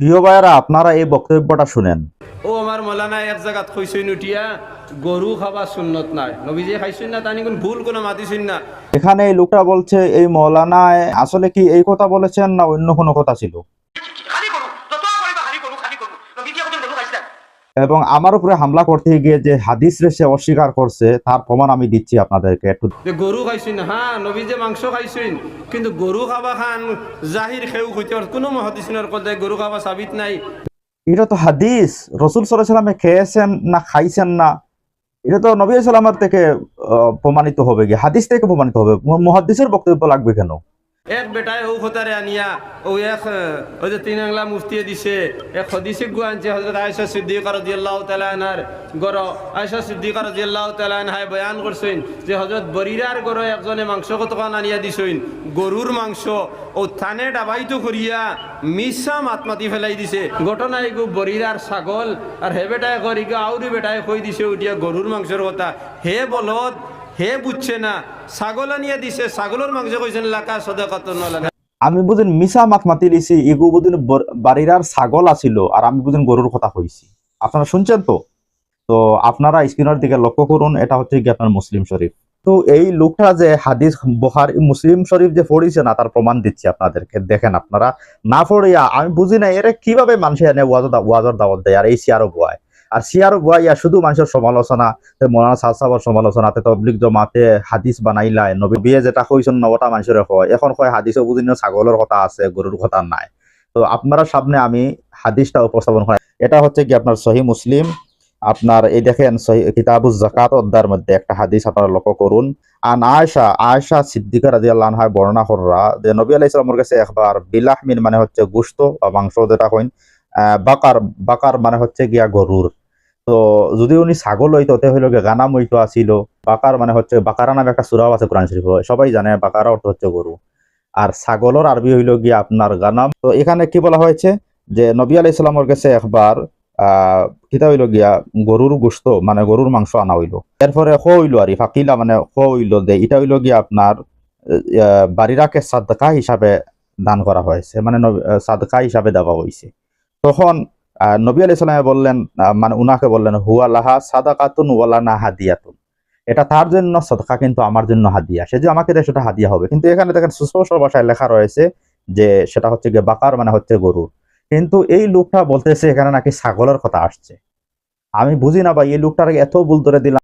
প্রিয় ভাইয়েরা আপনারা এই বক্তব্যটা শুনেন। ও আমার মৌলানা এক জায়গাত কইসইন উঠিয়া গরু খাবার সুন্নত নাই। নবীজি খাইছইন না তানি কোন ভুল কোনো মাতিছইন না। এখানে এই লোকটা বলছে এই মৌলানায় আসলে কি এই কথা বলেছেন না অন্য কোনো কথা ছিল খালি করু যত কৰিবা খালি করু খালি করু নবী কি এখন গরু খাইছিলেন এবং আমার উপরে হামলা করতে গিয়ে যে হাদিস রে সে অস্বীকার করছে তার প্রমাণ আমি দিচ্ছি আপনাদেরকে একটু। গরু খাইছইন হ্যাঁ নবী যে মাংস খাইছইন কিন্তু গরু খাবা খান জাহির খেউ খুঁজতে কোনো মহাদিসিনের কথা গরু খাবা সাবিত নাই। এটা তো হাদিস রসুল সাল্লামে খেয়েছেন না খাইছেন না। এটা তো নবী সাল্লামের থেকে প্রমাণিত হবে গিয়ে হাদিস থেকে প্রমাণিত হবে। মহাদিসের বক্তব্য লাগবে কেন? এক বেটায় ও খতারে আনিয়া ও এক ওই যে তিন আংলা মুফতিয়ে দিছে, এক হদিসে গু আনছে হজরত আয়সা সিদ্দিকা রাদিয়াল্লাহু তাআলা আনহার গর আয়সা সিদ্দিকা রাদিয়াল্লাহু তাআলা আনহায় বয়ান করছেন যে হজরত বরিরার গর একজনে মাংস কতখান আনিয়া দিছেন গরুর মাংস ও থানে ডাবাইতো করিয়া মিসা মাতমাতি ফেলাই দিছে। ঘটনা এগু বরিরার ছাগল আর হে বেটায় করি আউরি বেটায় কই দিছে, উঠিয়া গরুর মাংসের কথা। হে বলদ হে বুঝছে না, ছাগল আনিয়া দিছে ছাগলের মাংস কইছেন লাকা সদাকাত নলা আমি বুঝেন মিশা মাত মাতি লিছি এগু বুঝেন বাড়ির আর ছাগল আছিল আর আমি বুঝেন গরুর কথা কইছি আপনারা শুনছেন তো? তো আপনারা স্ক্রিনের দিকে লক্ষ্য করুন, এটা হচ্ছে কি আপনার মুসলিম শরীফ। তো এই লোকটা যে হাদিস বহার মুসলিম শরীফ যে পড়িছে না, তার প্রমাণ দিচ্ছি আপনাদেরকে। দেখেন আপনারা, না পড়িয়া আমি বুঝি না এরা কীভাবে মানুষের ওয়াজর দাওয়াত দেয়, আর এই সিয়ারও বয় আর সিয়ারও বয় শুধু মানুষের সমালোচনা মৌলানা সাহ সাহেবের সমালোচনাতে তবলিক জমাতে হাদিস বানাইলাই নবী বিয়ে যেটা কইছেন নবটা মানুষের হয় এখন কয় হাদিসও বুঝি ছাগলের কথা আছে গরুর কথা নাই। তো আপনারা সামনে আমি হাদিসটা উপস্থাপন করি এটা হচ্ছে কি আপনার সহি মুসলিম আপনার এই দেখেন কিতাবুজ জাকাত অধ্যায়ের মধ্যে একটা হাদিস আপনারা লক্ষ্য করুন। আন আয়সা আয়সা সিদ্দিকা রাদিয়াল্লাহু আনহা বর্ণনা কররা যে নবী আলাইহিস সালামের কাছে একবার বিলাহমিন মানে হচ্ছে গোশত বা মাংস যেটা আহ, বাকার বাকার মানে হচ্ছে গিয়া গরুর। তো যদি উনি ছাগল হইতো তে হইল গানাম হইতো আসিল বাকার মানে হচ্ছে বাকারা নামে একটা সুরাও আছে কোরআন শরীফ সবাই জানে বাকারা অর্থ হচ্ছে গরু। আর ছাগলের আরবি হইল গিয়ে আপনার গানাম তো এখানে কি বলা হয়েছে? যে নবী আলাই সাল্লামর কাছে একবার কিতা হইল গিয়া গরুর গোস্ত মানে গরুর মাংস আনা হইল। এরপরে খ হইল আর ফাকিলা মানে খ হইল দে এটা হইল গিয়া আপনার বাড়িরাকে সাদকা হিসাবে দান করা হয়েছে মানে সাদকা হিসাবে দেওয়া হয়েছে তখন নবী আলি সাল্লামে বললেন মানে উনাকে বললেন, হুয়া লাহা সাদাকাতুন ওয়ালানা হাদিয়াতুন। এটা তার জন্য সদকা, কিন্তু আমার জন্য হাদিয়া। সে যে আমাকে দেয়, সেটা হাদিয়া হবে। কিন্তু এখানে দেখেন, সুস্পষ্ট ভাষায় লেখা রয়েছে যে সেটা হচ্ছে গিয়ে বাকার মানে হচ্ছে গরু কিন্তু এই লোকটা বলতেছে, এখানে নাকি ছাগলের কথা আসছে। আমি বুঝি না ভাই, এই লোকটার এত ভুল ধরে দিলাম।